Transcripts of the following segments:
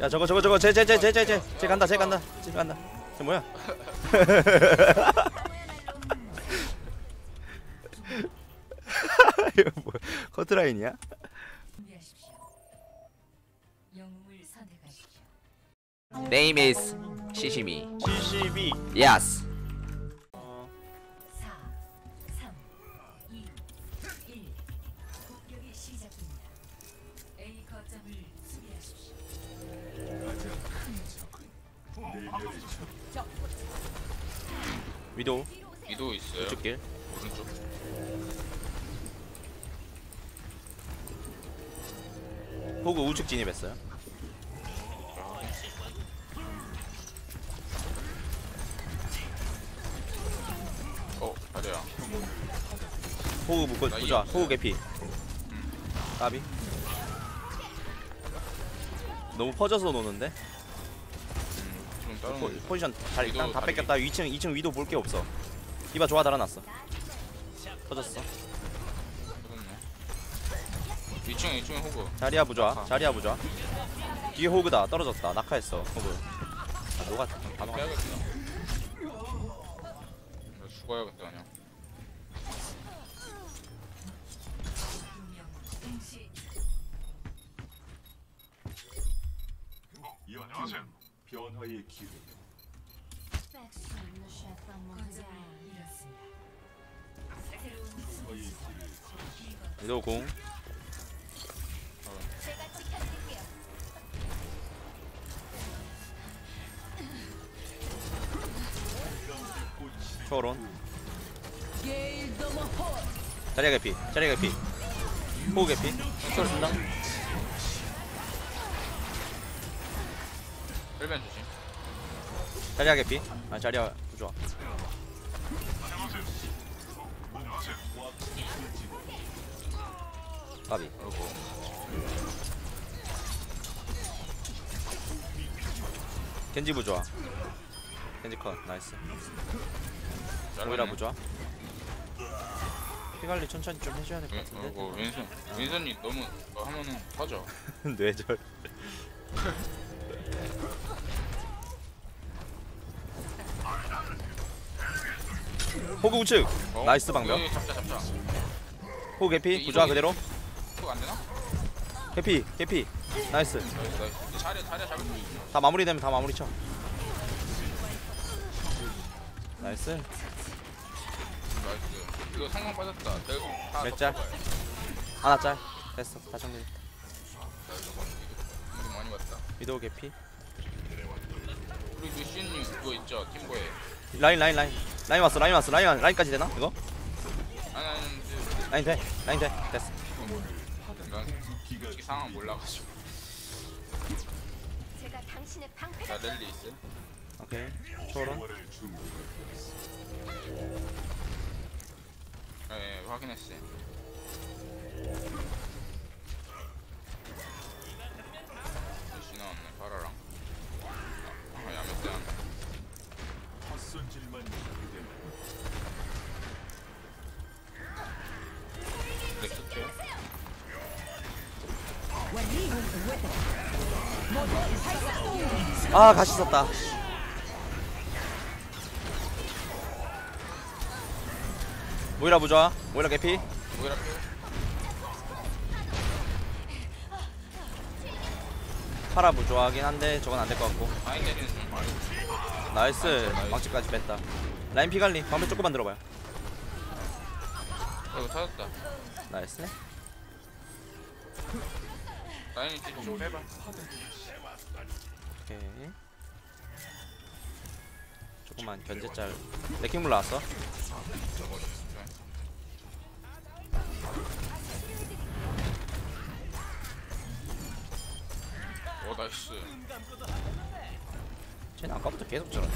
야 저거 저거 저거 쟤쟤쟤쟤쟤쟤 간다 쟤 간다 쟤 간다 쟤 뭐야 이거 뭐 커트라인이야? Name 시시미. 72 Yes. 위도. 위도 있어요. 우측 길. 오른쪽. 호구 우측 진입했어요. 어, 다리야. 호구 묶어 나 보자. 이해 호구 개피. 까비. 너무 퍼져서 노는데 포, 거. 포지션 다 일단 다 다리. 뺏겼다 2층 2층 위도 볼 게 없어 디바 좋아 달아놨어 터졌어 그렇네. 2층에 2층에 호구. 자리야 부좋아 낙하. 자리야 부좋아 뒤에 호그다 떨어졌다 낙하했어 호그 아 녹아 다 아, 녹아 빼야겠다. 나 죽어야겠다 그냥. 안녕하세요. 변화의 기회. 위도 공. 초론 자리야 개피 자리야 개피. 호구 개피. 초론 쓴다 자리야 개피 아 자리야 부좋아. 까비. 겐지 부좋아. 겐지 컷 나이스. 오이라 부좋아. 피관리 천천히 좀 해줘야 될것 왼- 같은데? 어, 왼손. 왼손이 너무 어, 하면은 터져. 뇌절 호구 우측 어? 나이스 방벽 여기 잡자 잡자. 호구 개피 이거, 부좋아 이거. 그대로 그거 안 되나? 개피 개피 나이스 나이스 나이스. 자리 자리 잡을 수 있어. 다 마무리되면 다 마무리 쳐 나이스 나이스. 이거 성공 빠졌다. 결국 다 몇 짤? 덮어봐요. 하나 짤 됐어 다 정리됐다 나이스. 우리 많이 봤다. 위도우 개피 우리 루시님 그거 있죠 팀보에. 라인 라인 라인 라인 왔어 라인 왔어 라인 라인까지 되나 이거 아니 아니 아니, 라인 돼 라인 돼 됐어 난 솔직히 상황 몰라가지고. 제가 당신의 방패가 나 랠리 있어. 오케이 초론. 예, 예 확인했어요. 아 가시 썼다 모이라 부좋아 모이라 개피 뭐라 파라 부좋아하긴 한데 저건 안 될 것 같고. 나이스. 망치까지 뺐다 라인 피갈리 방금 조금 만 들어봐요 어, 이거 찾았다. 나이스 라인이 뒤좀 빼봐. 오케이. 조금만 견제짤. 레킹물 나왔어. 오 나이스. 쟤는 아까부터 계속 저러네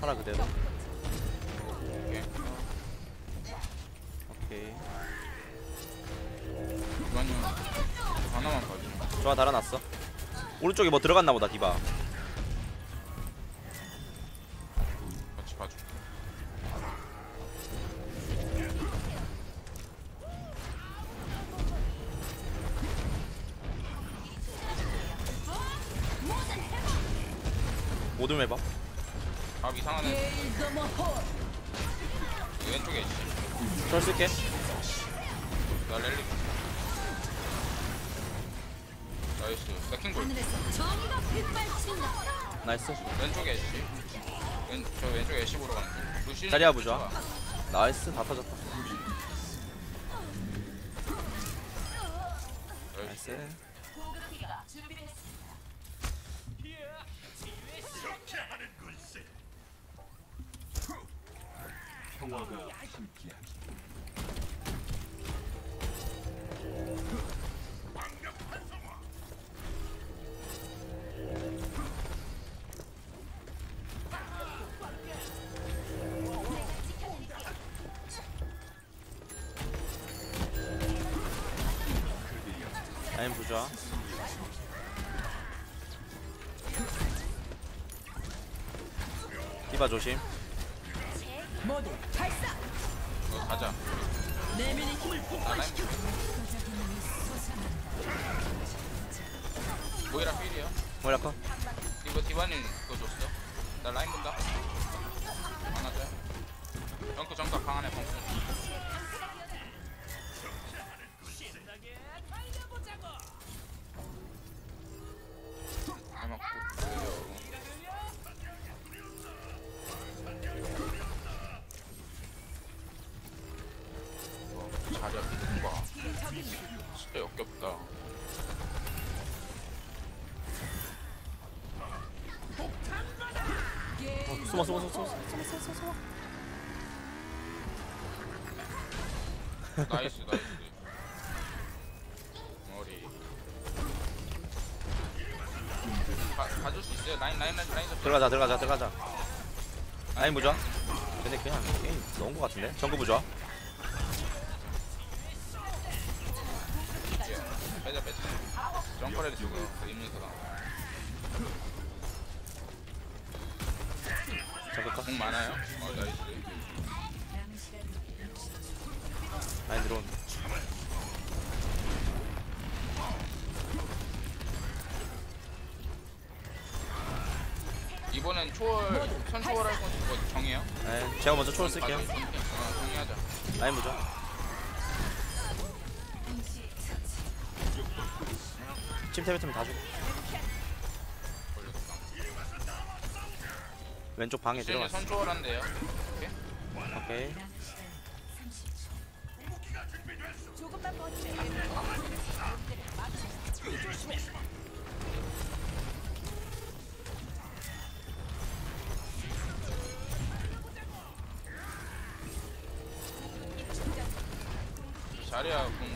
파라 그대로. 오케이. 오케이 주관님 하나만 봐주면 좋아 달아놨어. 오른쪽에 뭐 들어갔나 보다 디바. 같이 봐줄게 오둠 해봐. 아 이상하네 왼쪽에 있지 절 쓸게. 나 랠리 나이스. 백킹볼 나이스. 왼쪽에 애쉬. 왼, 저 왼쪽에 애쉬 보러 가는 중. 루시 자리야 부좋아. 나이스. 다 터졌다. 나이스. 평화가 함께하기. 부좋아 디바 조심. 어, 가자. 아 라인 모이라 필이야 커. 이거 디바님 그거 줬어? 나 라인 본다 어, 숨어 숨어 숨어 숨어. 나이스 나이스. 머리. 가, 가줄 수 있어요. 라인 라인 라인 라인. 들어가자 들어가자 들어가자. 라인 부좋아 근데 그냥 게임 넣은 거 같은데? 부좋아 예, 빼자 빼자. 점퍼레드 주고 임문서다 컷공 많아요? 어 나이스. 라인 들어온. 이번엔 초월 선초월 할 건지 뭐 정해요? 네, 제가 먼저 초월 쓸게요. 어 정리하자. 라인 부좋아 침대 뱉으면 다 죽어 왼쪽 방에 선초월 한대요. 오케이. 오케이. 남은 시간 30초. 자리야 공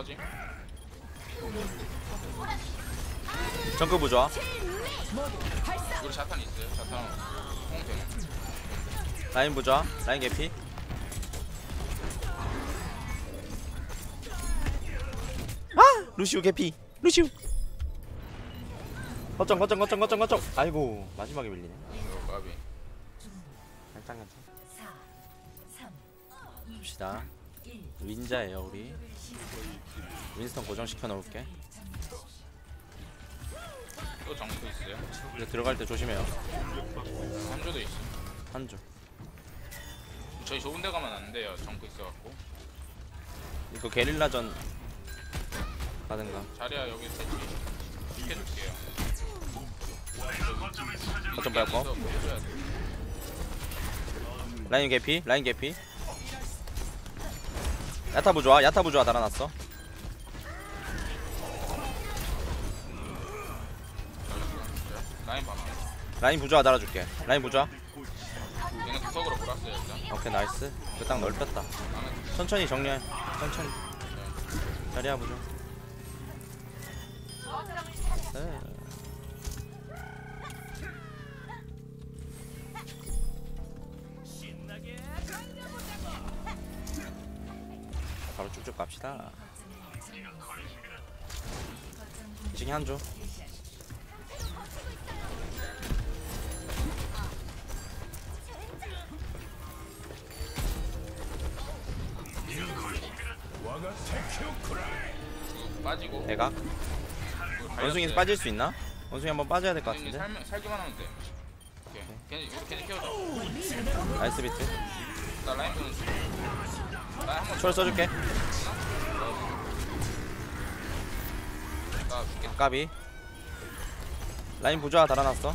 서지 정크 부좋아 우리 자탄 있어요? 자탄 공 되는 라인 부좋아 라인 개피. 아! 루시우 개피. 루시우. 거점 거점 거점 거점 거점. 아이고 마지막에 밀리네. 거 까비. 괜찮 괜찮. 4, 3, 봅시다. 1. 윈자예요 우리 윈스턴 고정시켜 놓을게. 또 정크 있어요? 이제 들어갈 때 조심해요. 한조도 있어. 한줄 저희 좋은 데 가면 안 돼요. 정크 있어갖고. 이거 게릴라전 가든가. 자리야 여기 세지 시켜줄게요. 거점 돼. 라인 개피? 라인 개피 야타 부 좋아? 야타 부 좋아? 달아놨어? 라인 봐봐 라인 부좋아 달아줄게. 라인 부좋아 얘는 구석으로 몰았어요 일단 오케이 나이스. 그딱 넓혔다. 천천히 정리해. 천천히. 자리야 부좋아 네. 바로 쭉쭉 갑시다. 이중에 한조. 빠지고. 내가? 원숭이에서 빠질 수 있나? 원숭이 한번 빠져야 될 것 같은데? 살, 살기만 하면 돼. 오케이. 걔네 걔네 키워줘. 나이스 비트. 나 라인 보는 중 초월 써줄게. 까비 라인 부좌 달아놨어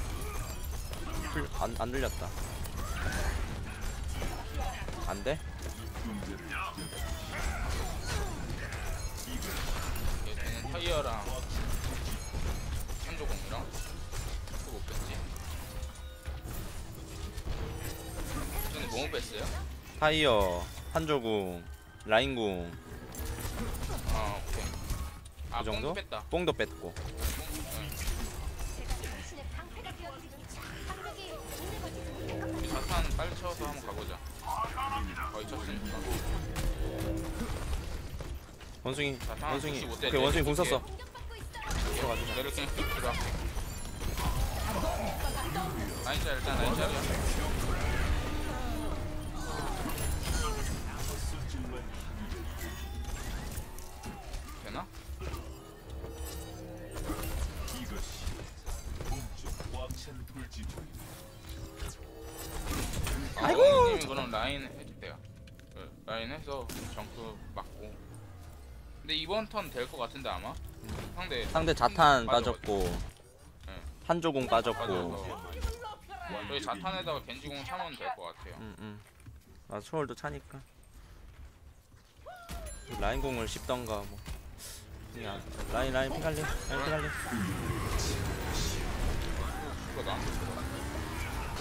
풀- 안, 안 들렸다 안돼? 걔는 타이어랑 한조공이랑 또못 뺐지. 쟤는 뭐못 뺐어요? 타이어 한조궁 라인궁 아 오케이. 아 그 정도? 뽕도 뺐다. 뽕도 뺐고. 우리 자탄 빨리 채워서 한번 가보자. 거의 쳤으니까. 원숭이 자탄 원숭이 혹시 못 돼? 오케이 원숭이 궁 썼어 내를 그냥 쭉 들어. 라인 짤 일단 짤이야. 되나? 돌지조이 아이고. 님이 그럼 라인 해도 돼요. 그 라인 해서 정크 맞고. 근데 이번 턴 될 것 같은데 아마. 상대 상대 자탄 빠졌고 네. 한조궁 빠졌고 저희 자탄에다가 겐지공 참으면 될 것 같아요. 응응 아 초월도 차니까 라인궁을 씹던가 뭐 라인 라인 피갈리 라인 피갈리.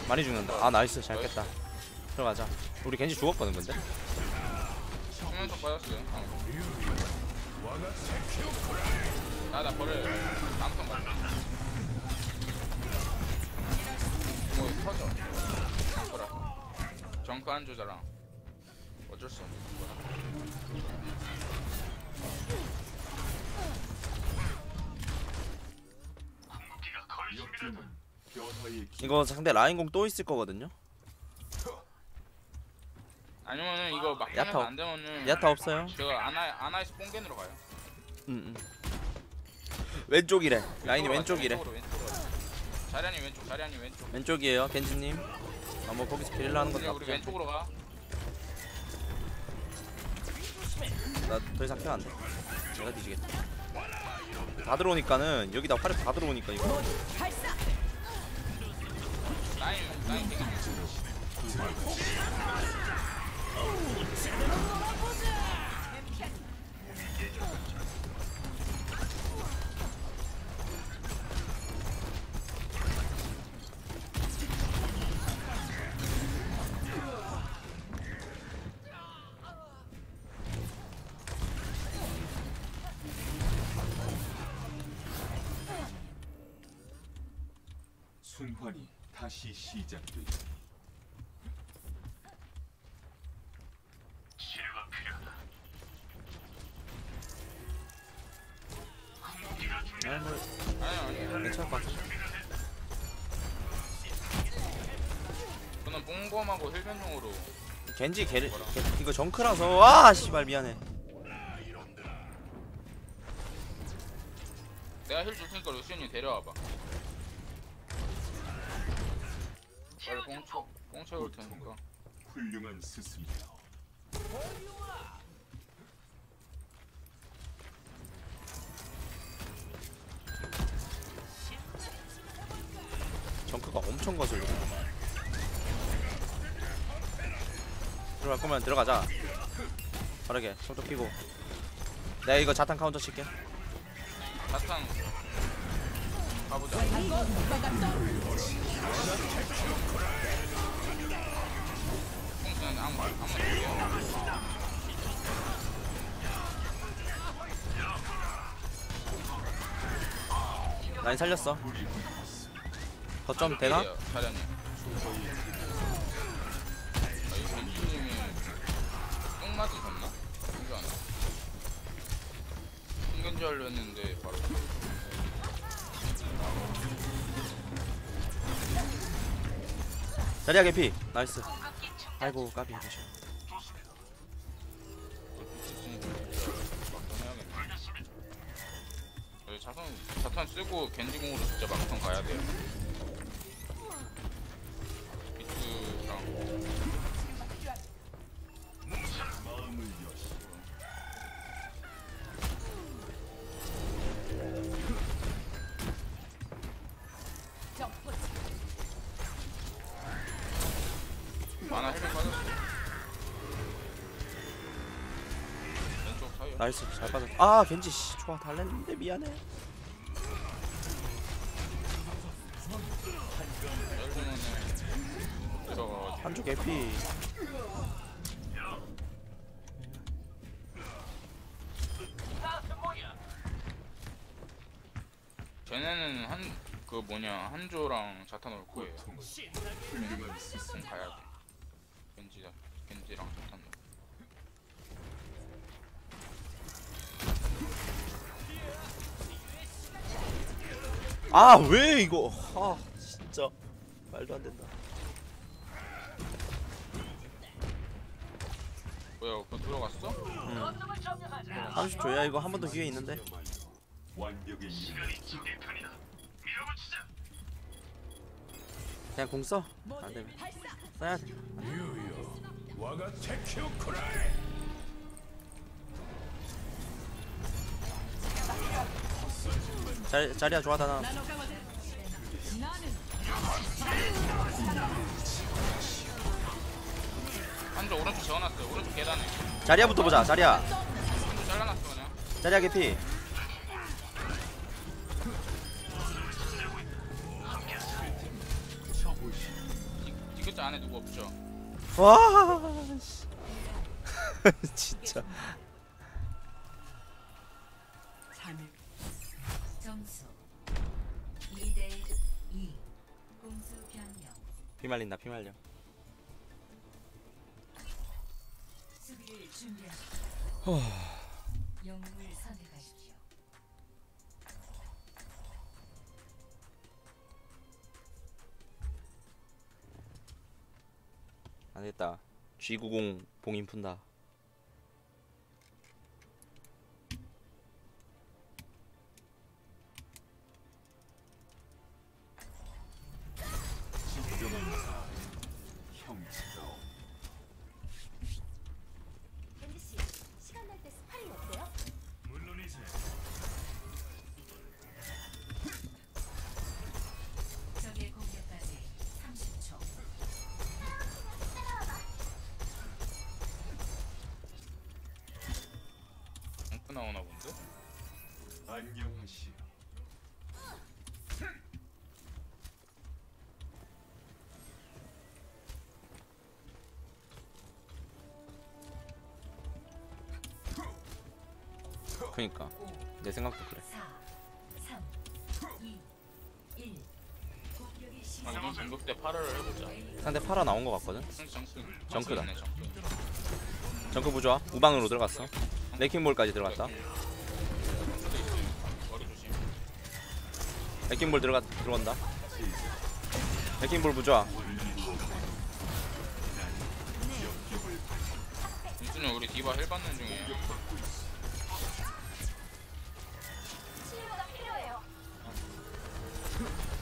많이 죽는다 아 나이스 잘 깼다 들어가자 우리 겐지 죽었거든 근데. 나나 버려. 남편 맞. 뭐 터져. 정크라. 정크 한 조자랑 어쩔 수 없는 거라. 이거 상대 라인궁 또 있을 거거든요. 아니면은 이거 야타 없- 안 되면은 야타 없어요? 제가 아나 아나에서 뽕겐으로 가요. 응응 왼쪽이래. 라인이 왼쪽으로 왼쪽이래. 가죠, 왼쪽으로, 왼쪽으로. 자리아님 왼쪽, 자리아님 왼쪽. 왼쪽이에요 겐지님. 아뭐 거기서 게릴라 하는 것도 우리 나쁘지 왼쪽으로 가. 나더 이상 케어 안돼. 내가 뒤지겠다 다 들어오니까는 여기다 화력 다 들어오니까 이거. 라인 라인 순환이 다시 시작되리 아니 뭐 아니 아니. 괜찮을 것 같아 저는 뽕검하고 힐변용으로 겐지 게리 게, 이거 정크라서 아 씨발 미안해 3촌 거슬러 들어갈 거면 들어가자. 빠르게. 손톱 피고. 내가 이거 자탄 카운터 칠게. 자탕, 가보자. 난 살렸어. 더좀 되나? 알렸는데 아, 바로 자리야 개피. 나이스. 아이고 까비 해주셔 네, 자탄 쓰고 겐지공으로 진짜 막턴 가야 돼요. 만화 헬멧 빠졌어. 왼쪽 사이에. 나이스 잘 빠졌 아 겐지 씨 좋아 달랬는데 미안해 들어가가지고. 한쪽 개피 쟤네는 한 그 뭐냐 한조랑 자탄 올 거예요. 그럼 가야 돼. 자탄 올. 아왜 이거? 아 진짜. 말도 안 된다. 뭐야 그거 들어갔어? 30초야 이거 한 번 더 기회 있는데. 그냥 공 써? 안되면. 써야 돼 자, 자리야 좋아 다나 한조 오른쪽 재워놨어요. 오른쪽 계단에. 자리야부터 보자 자리야 한조 잘라놨어 그냥. 자리야 개피 이- 이 글자 안에 누구 없죠? 와 씨. 진짜. 점수 2대 2 공수 변경 피말린다. 피 말려 안됐다. G90 봉인 푼다 나오나 본데? 안녕하시오 그니까 내 생각도 그래 4 3 2 1 공격이 아, 시작 이번 공격 때 파라를 해보자. 상대 파라 나온 거 같거든 정크. 정크다. 정크. 부좋아 우방으로 들어갔어 레킹볼까지 들어갔다. 레킹볼 들어가 들어간다 레킹볼 부좋아 민준이 우리 디바 헬 받는 필요해요.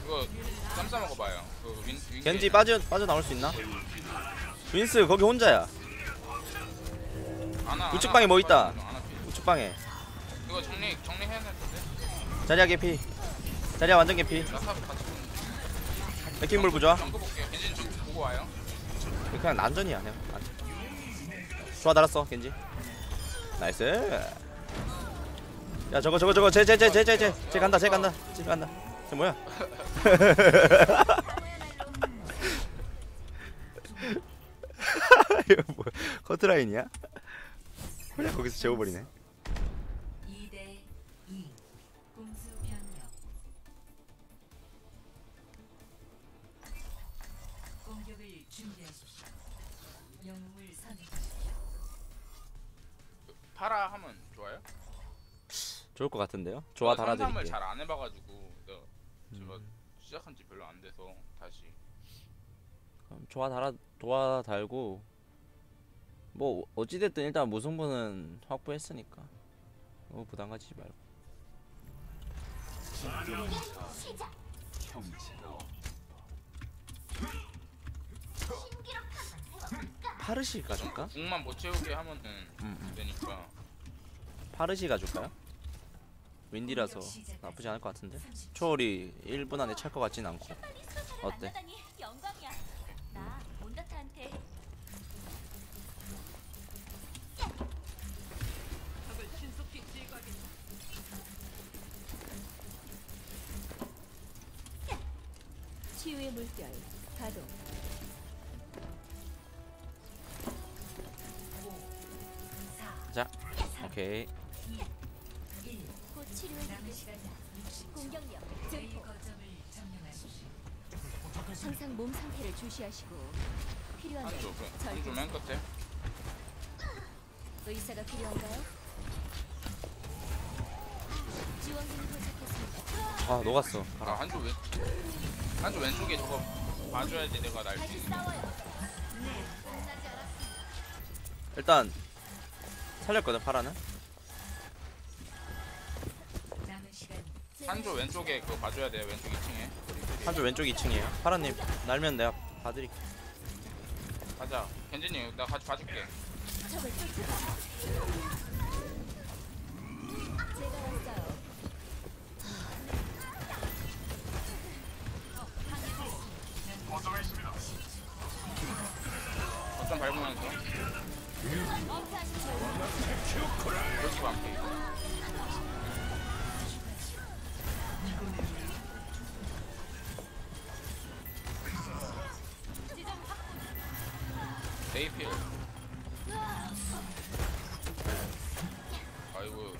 이거 쌈싸 먹어봐요. 그 윈, 윈 겐지 빠져 빠져 나올 수 있나 윈스 거기 혼자야 아나, 우측 아나 방에 뭐 있다. 우측방에. 이거 정리 정리해야 될 텐데. 자리야 개피. 자리야 완전 개피. 나탑 같이 보는. 레킹볼 부좋아 정크 볼게요. 겐지는 정크 보고 와요. 그냥 난전이야 그냥. 난전. 좋아 달았어 겐지. 나이스. 야 저거 저거 저거. 쟤 쟤 쟤 쟤 쟤쟤. 간다 쟤 간다. 쟤 간다. 쟤 뭐야? 이거 뭐야? 커트라인이야? 그냥 거기서 재워버리네 파라 하면 좋아요? 좋을 것 같은데요? 좋아 상담을 달아드릴게 잘안 해봐가지고 내가 제가 음. 시작한 지 별로 안 돼서 다시. 그럼 좋아 달아 도와 달고 뭐 어찌됐든 일단 무승부는 확보했으니까 뭐 부담 가지지 말고 시작. 형체로 파르시 가줄까? 궁만 못 채우게 하면은 음, 음. 되니까 파르시 가줄까요? 윈디라서 나쁘지 않을 것 같은데 초월이 1분 안에 찰 것 같진 않고 어때? 치유의 물결 가동. 오케이 곧 치료해 남은 드리겠습니다. 시간 60초. 공격력 A 증폭. 거점을 점령하십시오. 항상 몸 상태를 주시하시고 필요하면 한쪽 절 한쪽 맨 끝에 의사가 필요한가요? 지원군이 도착했습니다. 아 녹았어 아 한쪽 왼 한쪽 왼쪽에 저거 봐줘야지 내가 날수 다시 있는 싸워요. 일단 살렸거든 파라는? 한쪽 왼쪽에 그거 봐줘야 돼요 왼쪽 2층에. 한쪽 왼쪽 2층이에요. 파라님 날면 내가 봐드릴게. 가자. 겐지님 나 같이 봐줄게. 어쩜 밟으면서 아이고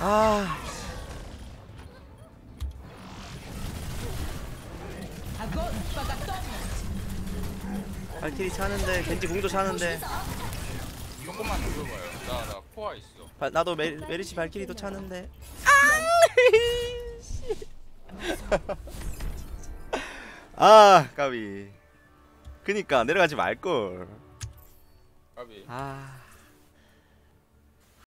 아 발키리 차는데 겐지 궁도 차는데. 조금만 더 봐요. 나 나 코아 있어. 바, 나도 메, 메리시 발키리도 차는데. 아 까비. 그니까 내려가지 말걸. 까비. 아